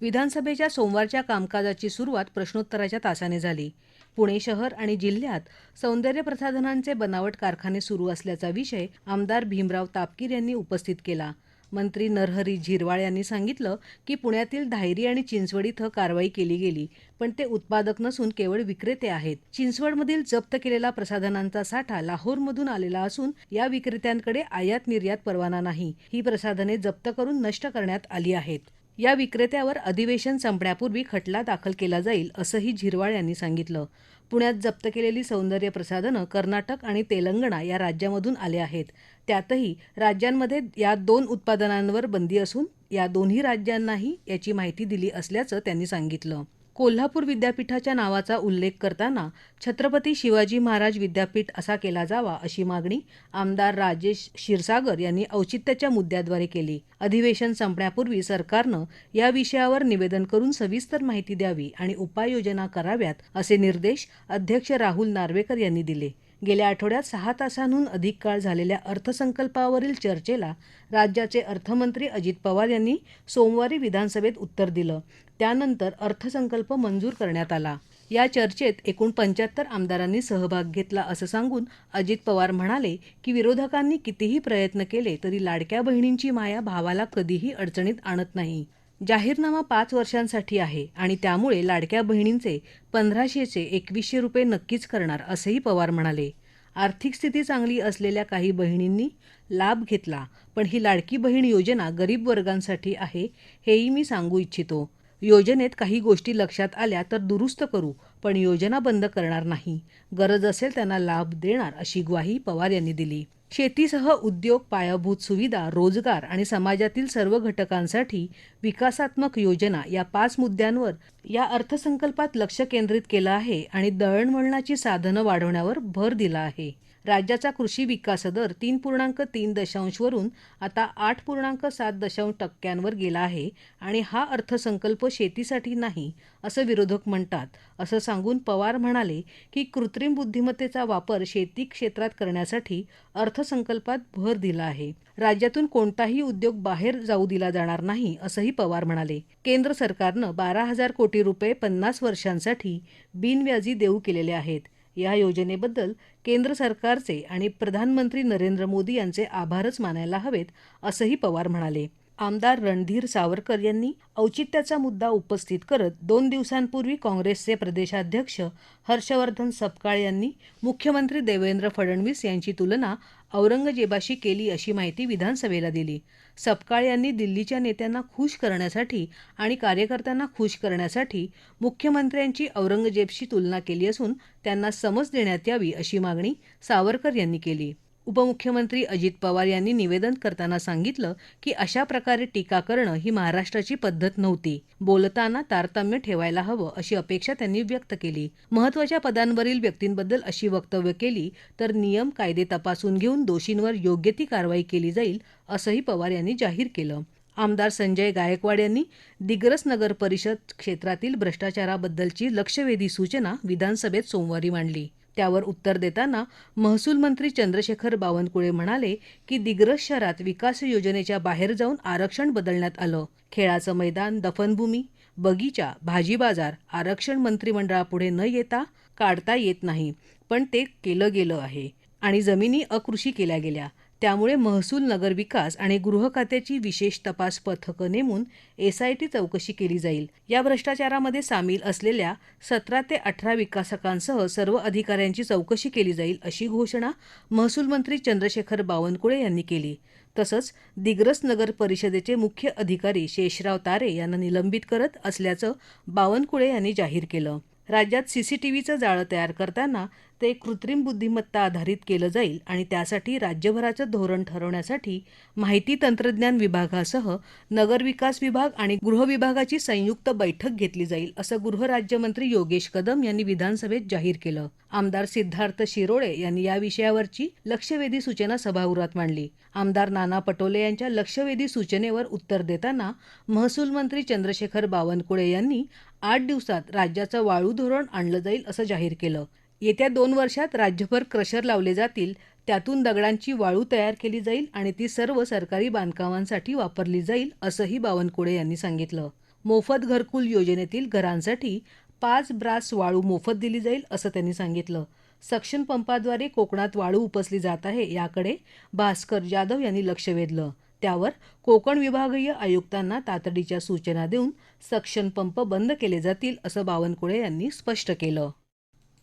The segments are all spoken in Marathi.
विधानसभेच्या सोमवारच्या कामकाजाची सुरुवात प्रश्नोत्तराच्या तासाने झाली. पुणे शहर आणि जिल्ह्यात सौंदर्य प्रसाधनांचे बनावट कारखाने सुरू असल्याचा विषय आमदार भीमराव तापकीर यांनी उपस्थित केला. मंत्री नरहरी झिरवाळ यांनी सांगितलं की पुण्यातील धायरी आणि चिंचवड इथं कारवाई केली गेली पण ते उत्पादक नसून केवळ विक्रेते आहेत. चिंचवडमधील जप्त केलेला प्रसाधनांचा साठा लाहोरमधून आलेला असून या विक्रेत्यांकडे आयात निर्यात परवाना नाही. ही प्रसाधने जप्त करून नष्ट करण्यात आली आहेत. या विक्रेत्यावर अधिवेशन संपण्यापूर्वी खटला दाखल केला जाईल असंही झिरवाळ यांनी सांगितलं. पुण्यात जप्त केलेली सौंदर्य प्रसाधनं कर्नाटक आणि तेलंगणा या राज्यामधून आले आहेत. त्यातही राज्यांमध्ये या दोन उत्पादनांवर बंदी असून या दोन्ही राज्यांनाही याची माहिती दिली असल्याचं त्यांनी सांगितलं. कोल्हापूर विद्यापीठाच्या नावाचा उल्लेख करताना छत्रपती शिवाजी महाराज विद्यापीठ असा केला जावा अशी मागणी आमदार राजेश क्षीरसागर यांनी औचित्याच्या मुद्द्याद्वारे केली. अधिवेशन संपण्यापूर्वी सरकारनं या विषयावर निवेदन करून सविस्तर माहिती द्यावी आणि उपाययोजना कराव्यात असे निर्देश अध्यक्ष राहुल नार्वेकर यांनी दिले. गेल्या आठवड्यात सहा तासांहून अधिक काळ झालेल्या अर्थसंकल्पावरील चर्चेला राज्याचे अर्थमंत्री अजित पवार यांनी सोमवारी विधानसभेत उत्तर दिलं. त्यानंतर अर्थसंकल्प मंजूर करण्यात आला. या चर्चेत एकूण पंच्याहत्तर आमदारांनी सहभाग घेतला असं सांगून अजित पवार म्हणाले की विरोधकांनी कितीही प्रयत्न केले तरी लाडक्या बहिणींची माया भावाला कधीही अडचणीत आणत नाही. जाहीरनामा पाच वर्षांसाठी आहे आणि त्यामुळे लाडक्या बहिणींचे पंधराशेचे एकवीसशे रुपये नक्कीच करणार असंही पवार म्हणाले. आर्थिक स्थिती चांगली असलेल्या काही बहिणींनी लाभ घेतला पण ही लाडकी बहीण योजना गरीब वर्गांसाठी आहे हेही मी सांगू इच्छितो. योजनेत काही गोष्टी लक्षात आल्या तर दुरुस्त करू पण योजना बंद करणार नाही. गरज असेल त्यांना लाभ देणार अशी ग्वाही पवार यांनी दिली. शेतीसह उद्योग पायाभूत सुविधा रोजगार आणि समाजातील सर्व घटकांसाठी विकासात्मक योजना या पाच मुद्द्यांवर या अर्थसंकल्पात लक्ष केंद्रित केलं आहे आणि दळणवळणाची साधनं वाढवण्यावर भर दिला आहे. राज्याचा कृषी विकास दर तीन पूर्णांक तीन दशांशवरून आता आठ पूर्णांक सात दशांश टक्क्यांवर गेला आहे आणि हा अर्थसंकल्प शेतीसाठी नाही असं विरोधक म्हणतात. असं सांगून पवार म्हणाले की कृत्रिम बुद्धिमत्तेचा वापर शेती क्षेत्रात करण्यासाठी अर्थसंकल्पात भर दिला आहे. राज्यातून कोणताही उद्योग बाहेर जाऊ दिला जाणार नाही असंही पवार म्हणाले. केंद्र सरकारनं बारा हजार कोटी रुपये पन्नास वर्षांसाठी बिनव्याजी देऊ केलेले आहेत. या योजनेबद्दल केंद्र सरकारचे आणि प्रधानमंत्री नरेंद्र मोदी यांचे आभारच मानायला हवेत असंही पवार म्हणाले. आमदार रणधीर सावरकर यांनी औचित्याचा मुद्दा उपस्थित करत दोन दिवसांपूर्वी काँग्रेसचे प्रदेशाध्यक्ष हर्षवर्धन सपकाळ यांनी मुख्यमंत्री देवेंद्र फडणवीस यांची तुलना औरंगजेबाशी केली अशी माहिती विधानसभेला दिली. सपकाळ यांनी दिल्लीच्या नेत्यांना खुश करण्यासाठी आणि कार्यकर्त्यांना खुश करण्यासाठी मुख्यमंत्र्यांची औरंगजेबशी तुलना केली असून त्यांना समज देण्यात यावी अशी मागणी सावरकर यांनी केली. उपमुख्यमंत्री अजित पवार यांनी निवेदन करताना सांगितलं की अशा प्रकारे टीका करणं ही महाराष्ट्राची पद्धत नव्हती. बोलताना तारतम्य ठेवायला हवं अशी अपेक्षा त्यांनी व्यक्त केली. महत्त्वाच्या पदांवरील व्यक्तींबद्दल अशी वक्तव्य केली तर नियम कायदे तपासून घेऊन दोषींवर योग्य ती कारवाई केली जाईल असंही पवार यांनी जाहीर केलं. आमदार संजय गायकवाड यांनी दिग्रस नगर परिषद क्षेत्रातील भ्रष्टाचाराबद्दलची लक्षवेधी सूचना विधानसभेत सोमवारी मांडली. त्यावर उत्तर देताना महसूल मंत्री चंद्रशेखर बावनकुळे म्हणाले की दिग्रस शहरात विकास योजनेच्या बाहेर जाऊन आरक्षण बदलण्यात आलं. खेळाचं मैदान दफनभूमी बगीचा भाजी बाजार आरक्षण मंत्रिमंडळापुढे न येता काढता येत नाही पण ते केलं गेलं आहे आणि जमिनी अकृषी केल्या गेल्या. त्यामुळे महसूल नगरविकास आणि गृह खात्याची विशेष तपास पथकं नेमून एसआयटी चौकशी केली जाईल. या भ्रष्टाचारामध्ये सामील असलेल्या सतरा ते अठरा विकासकांसह सर्व अधिकाऱ्यांची चौकशी केली जाईल अशी घोषणा महसूल मंत्री चंद्रशेखर बावनकुळे यांनी केली. तसंच दिग्रस नगर परिषदेचे मुख्य अधिकारी शेषराव तारे यांना निलंबित करत असल्याचं बावनकुळे यांनी जाहीर केलं. राज्यात सीसीटीव्हीचं जाळं तयार करताना ते कृत्रिम बुद्धिमत्ता आधारित केलं जाईल आणि त्यासाठी राज्यभराचं धोरण ठरवण्यासाठी माहिती तंत्रज्ञान विभागासह नगरविकास विभाग आणि गृह विभागाची संयुक्त बैठक घेतली जाईल असं गृहराज्यमंत्री योगेश कदम यांनी विधानसभेत जाहीर केलं. आमदार सिद्धार्थ शिरोळे यांनी या विषयावरची लक्षवेधी सूचना सभागृहात मांडली. आमदार नाना पटोले यांच्या लक्षवेधी सूचनेवर उत्तर देताना महसूल मंत्री चंद्रशेखर बावनकुळे यांनी आठ दिवसात राज्याचं वाळू धोरण आणलं जाईल असं जाहीर केलं. येत्या दोन वर्षात राज्यभर क्रशर लावले जातील त्यातून दगडांची वाळू तयार केली जाईल आणि ती सर्व सरकारी बांधकामांसाठी वापरली जाईल असंही बावनकुळे यांनी सांगितलं. मोफत घरकुल योजनेतील घरांसाठी पाच ब्रास वाळू मोफत दिली जाईल असं त्यांनी सांगितलं. सक्शन पंपाद्वारे कोकणात वाळू उपसली जात आहे याकडे भास्कर जाधव यांनी लक्ष वेधलं. त्यावर कोकण विभागीय आयुक्तांना तातडीच्या सूचना देऊन सक्शन पंप बंद केले जातील असं बावनकुळे यांनी स्पष्ट केलं.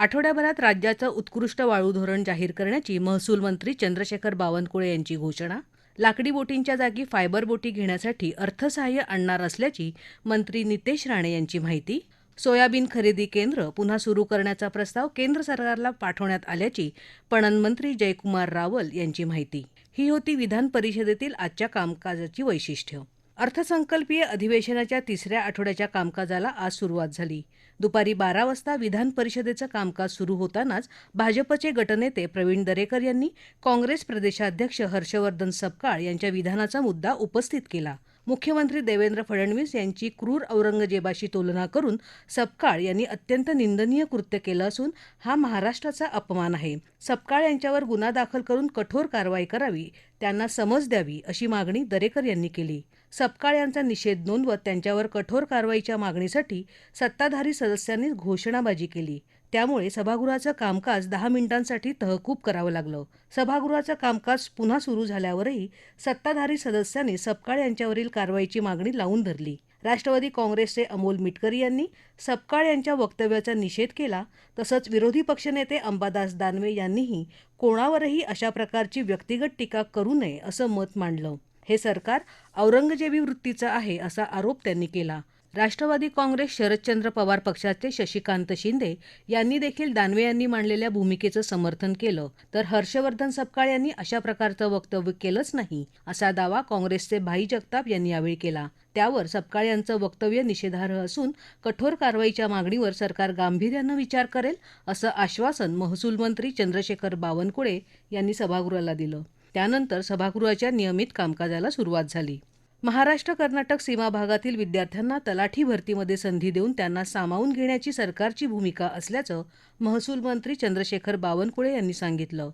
आठवड्याभरात राज्याचं उत्कृष्ट वाळू धोरण जाहीर करण्याची महसूल मंत्री चंद्रशेखर बावनकुळे यांची घोषणा. लाकडी बोटींच्या जागी फायबर बोटी घेण्यासाठी अर्थसहाय्य आणणार असल्याची मंत्री नितेश राणे यांची माहिती. सोयाबीन खरेदी केंद्र पुन्हा सुरू करण्याचा प्रस्ताव केंद्र सरकारला पाठवण्यात आल्याची पणन मंत्री जयकुमार रावल यांची माहिती. ही होती विधान परिषदेतील आजच्या कामकाजाची वैशिष्ट्य. अर्थसंकल्पीय अधिवेशनाच्या तिसऱ्या आठवड्याच्या कामकाजाला आज सुरुवात झाली. दुपारी बारा वाजता विधान परिषदेचं कामकाज सुरू होतानाच भाजपचे गटनेते प्रवीण दरेकर यांनी काँग्रेस प्रदेशाध्यक्ष हर्षवर्धन सपकाळ यांच्या विधानाचा मुद्दा उपस्थित केला. मुख्यमंत्री देवेंद्र फडणवीस यांची क्रूर औरंगजेबाशी तुलना करून सपकाळ यांनी अत्यंत निंदनीय कृत्य केलं असून हा महाराष्ट्राचा अपमान आहे. सपकाळ यांच्यावर गुन्हा दाखल करून कठोर कारवाई करावी त्यांना समज द्यावी अशी मागणी दरेकर यांनी केली. सपकाळ यांचा निषेध नोंदवत त्यांच्यावर कठोर कारवाईच्या मागणीसाठी सत्ताधारी सदस्यांनी घोषणाबाजी केली. त्यामुळे सभागृहाचं कामकाज दहा मिनिटांसाठी तहकूब करावं लागलं. सभागृहाचं कामकाज पुन्हा सुरू झाल्यावरही सत्ताधारी सदस्यांनी सपकाळ यांच्यावरील कारवाईची मागणी लावून धरली. राष्ट्रवादी काँग्रेसचे अमोल मिटकरी यांनी सपकाळ यांच्या वक्तव्याचा निषेध केला तसंच विरोधी पक्षनेते अंबादास दानवे यांनीही कोणावरही अशा प्रकारची व्यक्तिगत टीका करू नये असं मत मांडलं. हे सरकार औरंगजेबी वृत्तीचं आहे असा आरोप त्यांनी केला. राष्ट्रवादी काँग्रेस शरदचंद्र पवार पक्षाचे शशिकांत शिंदे यांनी देखील दानवे यांनी मांडलेल्या भूमिकेचं समर्थन केलं. तर हर्षवर्धन सपकाळ यांनी अशा प्रकारचं वक्तव्य केलंच नाही असा दावा काँग्रेसचे भाई जगताप यांनी यावेळी केला. त्यावर सपकाळ यांचं वक्तव्य निषेधार्ह असून कठोर कारवाईच्या मागणीवर सरकार गांभीर्यानं विचार करेल असं आश्वासन महसूल मंत्री चंद्रशेखर बावनकुळे यांनी सभागृहाला दिलं. त्यानंतर सभागृहाच्या नियमित कामकाजाला सुरुवात झाली. महाराष्ट्र कर्नाटक सीमा भागातील विद्यार्थ्यांना तलाठी भरतीमध्ये संधी देऊन त्यांना सामावून घेण्याची सरकारची भूमिका असल्याचं महसूल मंत्री चंद्रशेखर बावनकुळे यांनी सांगितलं.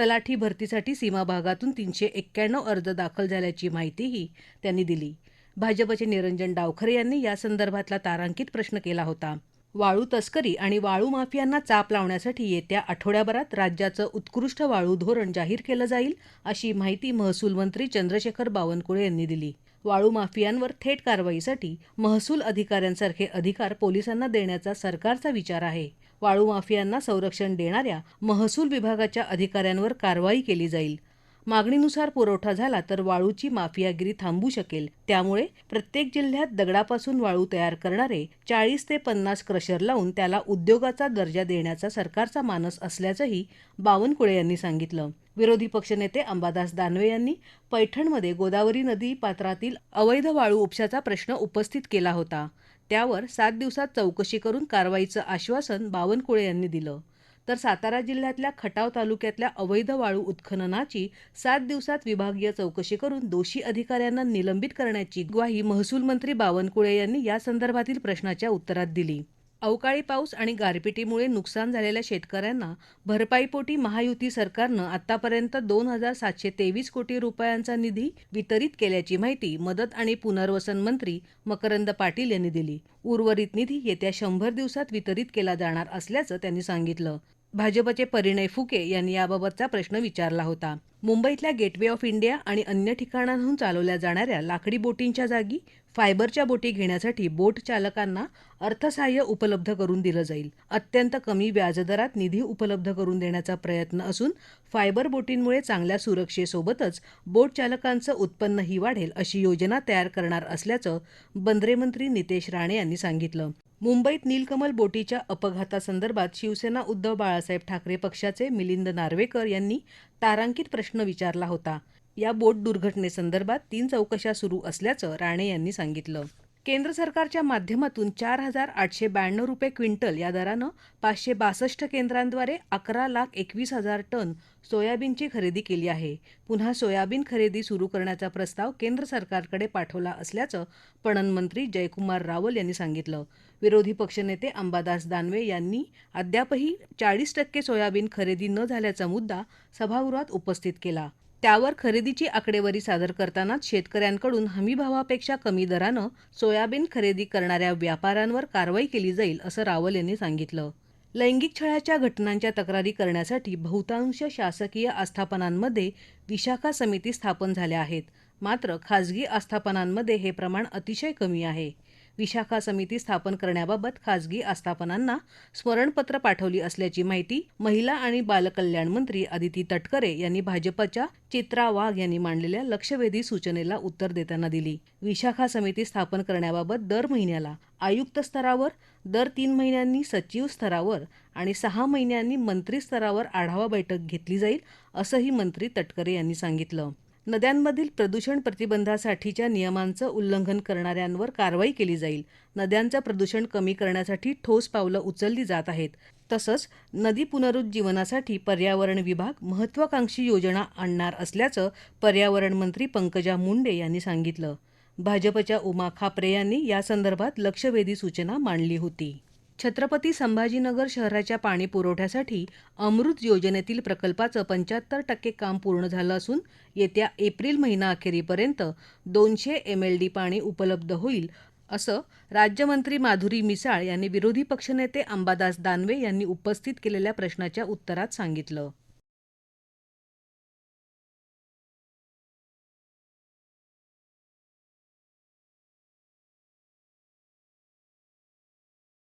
तलाठी भरतीसाठी सीमा भागातून तीनशे एक्क्याण्णव अर्ज दाखल झाल्याची माहितीही त्यांनी दिली. भाजपचे निरंजन डावखरे यांनी या संदर्भातला तारांकित प्रश्न केला होता. वाळू तस्करी आणि वाळू माफियांना चाप लावण्यासाठी येत्या आठवड्याभरात राज्याचं उत्कृष्ट वाळू धोरण जाहीर केलं जाईल अशी माहिती महसूल मंत्री चंद्रशेखर बावनकुळे यांनी दिली. वाळू माफियांवर थेट कारवाईसाठी महसूल अधिकाऱ्यांसारखे अधिकार पोलिसांना देण्याचा सरकारचा विचार आहे. वाळू माफियांना संरक्षण देणाऱ्या महसूल विभागाच्या अधिकाऱ्यांवर कारवाई केली जाईल. मागणीनुसार पुरवठा झाला तर वाळूची माफियागिरी थांबू शकेल. त्यामुळे प्रत्येक जिल्ह्यात दगडापासून वाळू तयार करणारे चाळीस ते पन्नास क्रशर लावून त्याला उद्योगाचा दर्जा देण्याचा सरकारचा मानस असल्याचंही बावनकुळे यांनी सांगितलं. विरोधी पक्षनेते अंबादास दानवे यांनी पैठणमध्ये गोदावरी नदी पात्रातील अवैध वाळू उपशाचा प्रश्न उपस्थित केला होता. त्यावर सात दिवसात चौकशी करून कारवाईचं आश्वासन बावनकुळे यांनी दिलं. तर सातारा जिल्ह्यातल्या खटाव तालुक्यातल्या अवैध वाळू उत्खननाची सात दिवसात विभागीय चौकशी करून दोषी अधिकाऱ्यांना निलंबित करण्याची ग्वाही महसूल मंत्री बावनकुळे यांनी या संदर्भातील प्रश्नाच्या उत्तरात दिली. अवकाळी पाऊस आणि गारपिटीमुळे नुकसान झालेल्या शेतकऱ्यांना भरपाईपोटी महायुती सरकारनं आतापर्यंत दोन हजार सातशे तेवीस कोटी रुपयांचा निधी वितरित केल्याची माहिती मदत आणि पुनर्वसन मंत्री मकरंद पाटील यांनी दिली. उर्वरित निधी येत्या शंभर दिवसात वितरित केला जाणार असल्याचं त्यांनी सांगितलं. भाजपचे परिणय फुके यांनी याबाबतचा प्रश्न विचारला होता. मुंबईतल्या गेटवे ऑफ इंडिया आणि अन्य ठिकाणांहून चालवल्या जाणाऱ्या लाकडी बोटींच्या जागी फायबरच्या बोटी घेण्यासाठी बोट चालकांना अर्थसहाय्य उपलब्ध करून दिलं जाईल. अत्यंत कमी व्याजदरात निधी उपलब्ध करून देण्याचा प्रयत्न असून फायबर बोटींमुळे चांगल्या सुरक्षेसोबतच बोट चालकांचं उत्पन्नही वाढेल अशी योजना तयार करणार असल्याचं बंदरे मंत्री नितेश राणे यांनी सांगितलं. मुंबईत नीलकमल बोटीच्या अपघातासंदर्भात शिवसेना उद्धव बाळासाहेब ठाकरे पक्षाचे मिलिंद नार्वेकर यांनी तारांकित प्रश्न विचारला होता. या बोट दुर्घटनेसंदर्भात तीन चौकशा सुरू असल्याचं राणे यांनी सांगितलं. केंद्र सरकारच्या माध्यमातून चार हजार आठशे ब्याण्णव रुपये क्विंटल या दरानं पाचशे बासष्ट केंद्रांद्वारे अकरा लाख एकवीस हजार टन सोयाबीनची खरेदी केली आहे. पुन्हा सोयाबीन खरेदी सुरू करण्याचा प्रस्ताव केंद्र सरकारकडे पाठवला असल्याचं पणन मंत्री जयकुमार रावल यांनी सांगितलं. विरोधी पक्षनेते अंबादास दानवे यांनी अद्यापही चाळीस टक्के सोयाबीन खरेदी न झाल्याचा मुद्दा सभागृहात उपस्थित केला. त्यावर खरेदीची आकडेवारी सादर करतानाच शेतकऱ्यांकडून हमीभावापेक्षा कमी दरानं सोयाबीन खरेदी करणाऱ्या व्यापाऱ्यांवर कारवाई केली जाईल असं रावल यांनी सांगितलं. लैंगिक छळाच्या घटनांच्या तक्रारी करण्यासाठी बहुतांश शासकीय आस्थापनांमध्ये विशाखा समिती स्थापन झाल्या आहेत. मात्र खाजगी आस्थापनांमध्ये हे प्रमाण अतिशय कमी आहे. विशाखा समिती स्थापन करण्याबाबत खाजगी आस्थापनांना स्मरणपत्र पाठवली असल्याची माहिती महिला आणि बालकल्याण मंत्री आदिती तटकरे यांनी भाजपच्या चित्रा वाघ यांनी मांडलेल्या लक्षवेधी सूचनेला उत्तर देताना दिली. विशाखा समिती स्थापन करण्याबाबत दर महिन्याला आयुक्त स्तरावर दर तीन महिन्यांनी सचिव स्तरावर आणि सहा महिन्यांनी मंत्री स्तरावर आढावा बैठक घेतली जाईल असंही मंत्री तटकरे यांनी सांगितलं. नद्यांमधील प्रदूषण प्रतिबंधासाठीच्या नियमांचं उल्लंघन करणाऱ्यांवर कारवाई केली जाईल. नद्यांचं प्रदूषण कमी करण्यासाठी ठोस पावलं उचलली जात आहेत. तसंच नदी पुनरुज्जीवनासाठी पर्यावरण विभाग महत्वाकांक्षी योजना आणणार असल्याचं पर्यावरण मंत्री पंकजा मुंडे यांनी सांगितलं. भाजपच्या उमा खापरे यांनी यासंदर्भात लक्षवेधी सूचना मांडली होती. छत्रपती संभाजीनगर शहराच्या पाणी पुरवठ्यासाठी अमृत योजनेतील प्रकल्पाचं पंच्याहत्तर टक्के काम पूर्ण झालं असून येत्या एप्रिल महिना अखेरीपर्यंत दोनशे एम एल डी पाणी उपलब्ध होईल असं राज्यमंत्री माधुरी मिसाळ यांनी विरोधी पक्षनेते अंबादास दानवे यांनी उपस्थित केलेल्या प्रश्नाच्या उत्तरात सांगितलं.